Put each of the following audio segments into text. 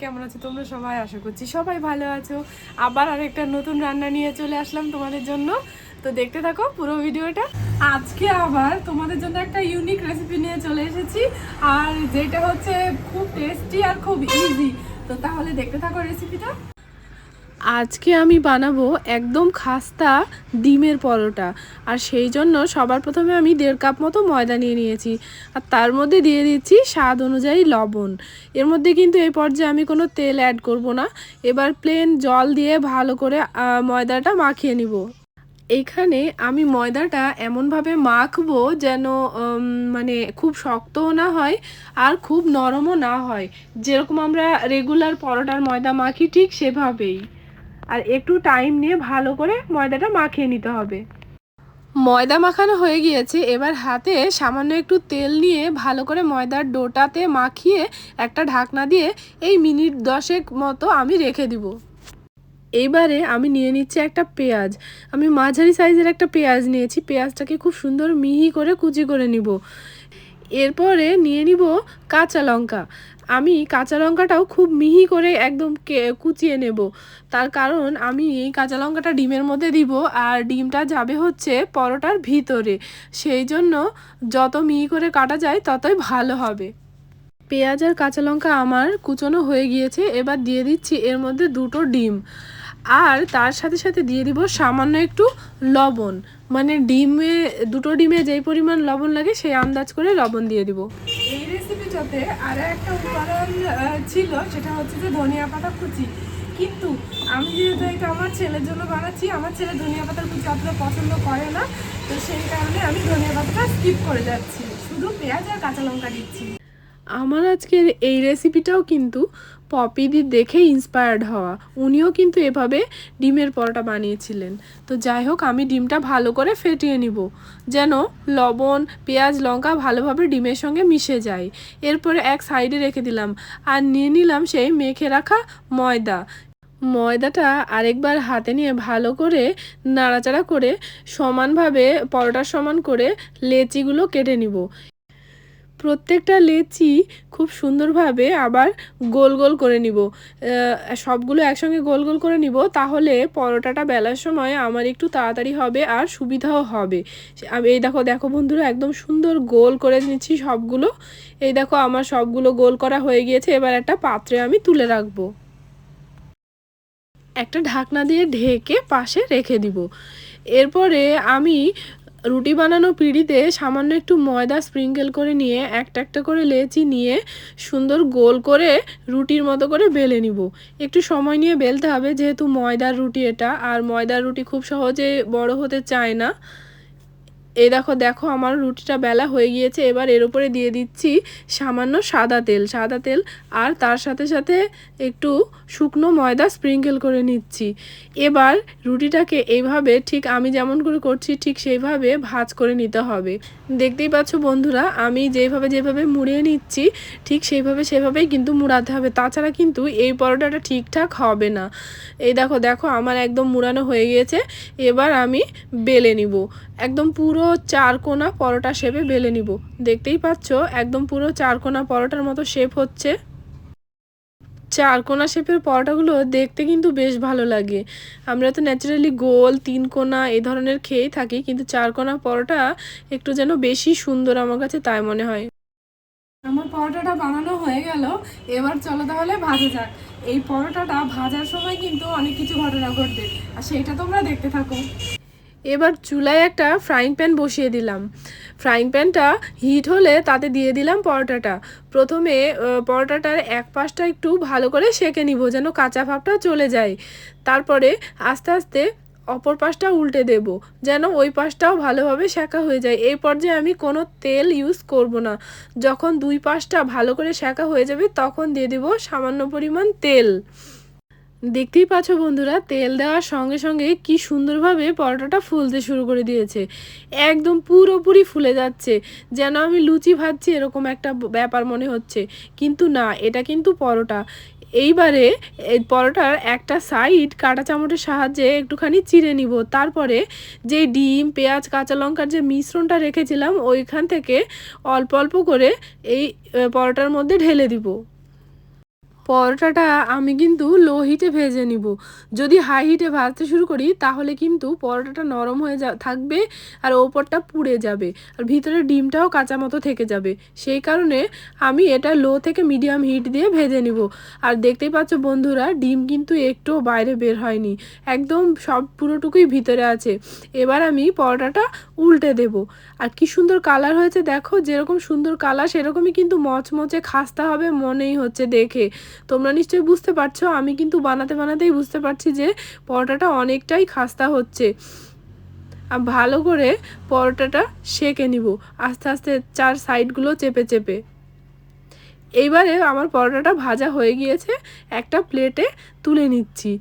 কেমন তোমরা সবাই? আশা করছি সবাই ভালো আছো। আবার আরেকটা নতুন রান্না নিয়ে চলে আসলাম তোমাদের জন্য। তো দেখতে থাকো পুরো ভিডিওটা। আজকে আবার তোমাদের জন্য একটা ইউনিক রেসিপি নিয়ে চলে এসেছি। আর যেটা হচ্ছে খুব টেস্টি আর খুব ইজি তো তাহলে দেখতে থাকো রেসিপিটা আজকে আমি বানাবো একদম খাস্তা ডিমের পরোটা। আর সেই জন্য সবার প্রথমে আমি দেড় কাপ মতো ময়দা নিয়ে নিয়েছি। আর তার মধ্যে দিয়ে দিচ্ছি স্বাদ অনুযায়ী লবণ। এর মধ্যে কিন্তু এই পর্যায়ে আমি কোনো তেল অ্যাড করব না। এবার প্লেন জল দিয়ে ভালো করে ময়দাটা মাখিয়ে নিব। এখানে আমি ময়দাটা এমনভাবে মাখবো যেন মানে খুব শক্তও না হয় আর খুব নরমও না হয়। যেরকম আমরা রেগুলার পরোটার ময়দা মাখি ঠিক সেভাবেই। আর একটু টাইম নিয়ে ভালো করে ময়দাটা মাখিয়ে নিতে হবে। ময়দা মাখানো হয়ে গিয়েছে, এবার হাতে সামান্য একটু তেল নিয়ে ভালো করে ময়দার ডোটাতে মাখিয়ে একটা ঢাকনা দিয়ে এই মিনিট দশেক মতো আমি রেখে দিব। এইবারে আমি নিয়ে নিচ্ছি একটা পেঁয়াজ। আমি মাঝারি সাইজের একটা পেঁয়াজ নিয়েছি, পেঁয়াজটাকে খুব সুন্দর মিহি করে কুচি করে নিব। এরপরে নিয়ে নিব কাঁচা লঙ্কা। আমি কাঁচা লঙ্কাটাও খুব মিহি করে একদম কুচিয়ে নেব। তার কারণ আমি এই কাঁচা লঙ্কাটা ডিমের মধ্যে দিব আর ডিমটা যাবে হচ্ছে পরোটার ভিতরে। সেই জন্য যত মিহি করে কাটা যায় ততই ভালো হবে। পেঁয়াজ আর কাঁচা লঙ্কা আমার কুচনো হয়ে গিয়েছে, এবার দিয়ে দিচ্ছি এর মধ্যে দুটো ডিম। আর তার সাথে সাথে দিয়ে দিব সামান্য একটু লবণ। মানে ডিমে, দুটো ডিমে যেই পরিমাণ লবণ লাগে, সেই আন্দাজ করে লবণ দিয়ে দিব। এই রেসিপিটাতে আর একটা উপাদান ছিল, সেটা হচ্ছে যে ধনিয়া পাতা কুচি। কিন্তু আমি যেহেতু এটা আমার ছেলের জন্য বানাচ্ছি, আমার ছেলে ধনিয়া পাতার কুচি অতটা পছন্দ করে না। তো সেই কারণে আমি ধনিয়া পাতাটা স্কিপ করে যাচ্ছি। শুধু পেঁয়াজ আর কাঁচা লঙ্কা দিচ্ছি। আমার আজকের এই রেসিপিটাও কিন্তু পপিদি দেখে ইন্সপায়ার্ড হওয়া। উনিও কিন্তু এভাবে ডিমের পরোটা বানিয়েছিলেন। তো যাই হোক, আমি ডিমটা ভালো করে ফেটিয়ে নিব। যেন লবণ, পেঁয়াজ, লঙ্কা ভালোভাবে ডিমের সঙ্গে মিশে যায়। এরপরে এক সাইডে রেখে দিলাম। আর নিয়ে নিলাম সেই মেখে রাখা ময়দা। ময়দাটা আরেকবার হাতে নিয়ে ভালো করে নাড়াচাড়া করে সমানভাবে, পরোটার সমান করে লেচিগুলো কেটে নিব। প্রত্যেকটা লেচি খুব সুন্দরভাবে আবার গোল গোল করে নিব। সবগুলো একসঙ্গে গোল গোল করে নিব তাহলে পরোটাটা বেলার সময় আমার একটু তাড়াতাড়ি হবে আর সুবিধাও হবে। এই দেখো দেখো বন্ধুরা, একদম সুন্দর গোল করে নিচ্ছি সবগুলো। এই দেখো, আমার সবগুলো গোল করা হয়ে গিয়েছে, এবার একটা পাত্রে আমি তুলে রাখব। একটা ঢাকনা দিয়ে ঢেকে পাশে রেখে দিব। এরপরে আমি রুটি বানানো পিঁড়িতে সামান্য একটু ময়দা স্প্রিঙ্কেল করে নিয়ে একটা একটা করে লেচি নিয়ে সুন্দর গোল করে রুটির মতো করে বেলে নিব। একটু সময় নিয়ে বেলতে হবে, যেহেতু ময়দার রুটি এটা, আর ময়দার রুটি খুব সহজে বড় হতে চায় না। এই দেখো দেখো আমার রুটিটা বেলা হয়ে গিয়েছে, এবার এর উপরে দিয়ে দিচ্ছি সামান্য সাদা তেল। সাদা তেল আর তার সাথে সাথে একটু শুকনো ময়দা স্প্রিঙ্কেল করে নিচ্ছি। এবার রুটিটাকে এইভাবে ঠিক আমি যেমন করে করছি, ঠিক সেইভাবে ভাজ করে নিতে হবে। দেখতেই পাচ্ছ বন্ধুরা, আমি যেভাবে যেভাবে মুড়িয়ে নিচ্ছি, ঠিক সেইভাবে সেভাবেই কিন্তু মুড়াতে হবে। তাছাড়া কিন্তু এই পরোটাটা ঠিকঠাক হবে না। এই দেখো দেখো আমার একদম মুড়ানো হয়ে গিয়েছে, এবার আমি বেলে নিব। একদম পুরো চারকোনা পরোটা শেপে বেলে নিব। দেখতেই পাচ্ছ, একদম পুরো চারকোনা পরোটার মতো শেপ হচ্ছে। চারকোনা শেপের পরোটাগুলো দেখতে কিন্তু বেশ ভালো লাগে। আমরা তো ন্যাচারালি গোল, তিন কোনা এই ধরনের খেয়েই থাকি, কিন্তু চারকোনা পরোটা একটু যেন বেশি সুন্দর আমার কাছে তাই মনে হয়। আমার পরোটাটা বানানো হয়ে গেল, এবার চলো তাহলে ভাজা যাক। এই পরোটাটা ভাজার সময় কিন্তু অনেক কিছু ঘটনা ঘটবে, আর সেইটা তোমরা দেখতে থাকো। এবার চুলায় একটা ফ্রাইং প্যান বসিয়ে দিলাম। ফ্রাইং প্যানটা হিট হলে তাতে দিয়ে দিলাম পরোটাটা। প্রথমে পরোটাটার এক পাশটা একটু ভালো করে সেঁকে নিব যেন কাঁচা ভাবটা চলে যায়। তারপরে আস্তে আস্তে অপর পাশটা উল্টে দেব যেন ওই পাশটাও ভালোভাবে সেঁকা হয়ে যায়। এই পর্যায়ে আমি কোনো তেল ইউজ করব না। যখন দুই পাশটা ভালো করে সেঁকা হয়ে যাবে তখন দিয়ে দেব সামান্য পরিমাণ তেল। দেখতেই পাচ্ছ বন্ধুরা, তেল দেওয়ার সঙ্গে সঙ্গে কি সুন্দরভাবে পরোটাটা ফুলতে শুরু করে দিয়েছে। একদম পুরোপুরি ফুলে যাচ্ছে, যেন আমি লুচি ভাজছি এরকম একটা ব্যাপার মনে হচ্ছে। কিন্তু না, এটা কিন্তু পরোটা। এইবারে এই পরোটার একটা সাইড কাঁটা চামচের সাহায্যে একটুখানি চিড়ে নিব। তারপরে যে ডিম, পেঁয়াজ, কাঁচা লঙ্কার যে মিশ্রণটা রেখেছিলাম, ওইখান থেকে অল্প অল্প করে এই পরোটার মধ্যে ঢেলে দিব। পরোটাটা আমি কিন্তু লো হিটে ভেজে নিব। যদি হাই হিটে ভাজতে শুরু করি, তাহলে কিন্তু পরোটাটা নরম হয়ে যা থাকবে আর ওপরটা পুড়ে যাবে। আর ভিতরে ডিমটাও কাঁচা মতো থেকে যাবে। সেই কারণে আমি এটা লো থেকে মিডিয়াম হিট দিয়ে ভেজে নিব। আর দেখতেই পাচ্ছ বন্ধুরা, ডিম কিন্তু একটুও বাইরে বের হয়নি। একদম সব পুরোটুকুই ভিতরে আছে। এবার আমি পরোটাটা উল্টে দেব। আর কি সুন্দর কালার হয়েছে দেখো, যেরকম সুন্দর কালার সেরকমই কিন্তু মচমচে খাস্তা হবে মনেই হচ্ছে দেখে। তোমরা নিশ্চয়ই বুঝতে পারছ, আমি কিন্তু বানাতে বানাতেই বুঝতে পারছি যে পরোটাটা অনেকটাই খাস্তা হচ্ছে। আর ভালো করে পরোটাটা সেঁকে নিব, আস্তে আস্তে চার সাইডগুলো চেপে চেপে। এইবারে আমার পরোটাটা ভাজা হয়ে গিয়েছে, একটা প্লেটে তুলে নিচ্ছি।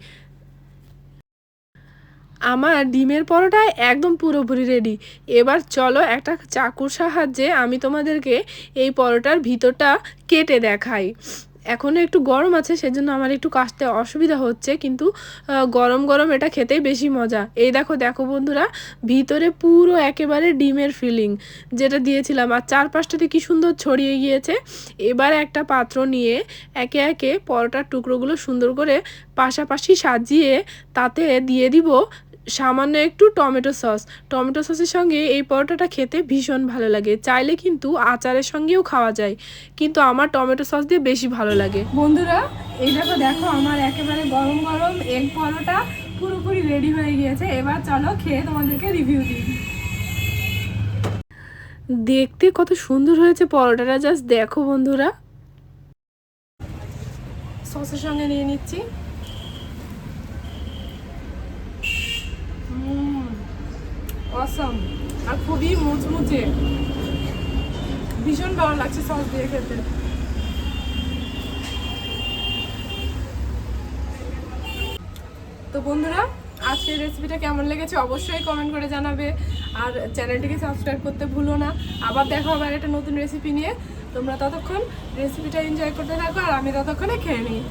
আমার ডিমের পরোটা একদম পুরোপুরি রেডি। এবার চলো একটা চাকুর সাহায্যে আমি তোমাদেরকে এই পরোটার ভিতরটা কেটে দেখাই। এখনও একটু গরম আছে, সেজন্য আমার একটু কাশতে অসুবিধা হচ্ছে, কিন্তু গরম গরম এটা খেতেই বেশি মজা। এই দেখো দেখো বন্ধুরা, ভিতরে পুরো একেবারে ডিমের ফিলিং, যেটা দিয়েছিলাম। আর চারপাশটাতে কি সুন্দর ছড়িয়ে গিয়েছে। এবার একটা পাত্র নিয়ে একে একে পরোটার টুকরোগুলো সুন্দর করে পাশাপাশি সাজিয়ে তাতে দিয়ে দিব সামান্য একটু টমেটো সস। টমেটো সসের সঙ্গে এই পরোটাটা খেতে ভীষণ ভালো লাগে। চাইলে কিন্তু আচারের সঙ্গেও খাওয়া যায়। কিন্তু আমার টমেটো সস দিয়ে বেশি ভালো লাগে। বন্ধুরা এই দেখো দেখো আমার একেবারে গরম গরম এগ পরোটা পুরোপুরি রেডি হয়ে গিয়েছে। এবার চলো খেয়ে তোমাদেরকে রিভিউ দিই। দেখতে কত সুন্দর হয়েছে পরোটাটা জাস্ট দেখো বন্ধুরা। সসের সঙ্গে নিয়ে নিচ্ছি। অসম আর খুবই মুচমুচে ভীষণ ভালো লাগছে সস দিয়ে খেতে। তো বন্ধুরা, আজকের রেসিপিটা কেমন লেগেছে অবশ্যই কমেন্ট করে জানাবে। আর চ্যানেলটিকে সাবস্ক্রাইব করতে ভুলো না। আবার দেখা হবে একটা নতুন রেসিপি নিয়ে। তোমরা ততক্ষণ রেসিপিটা এনজয় করতে থাকো আর আমি ততক্ষণে খেয়ে নিই।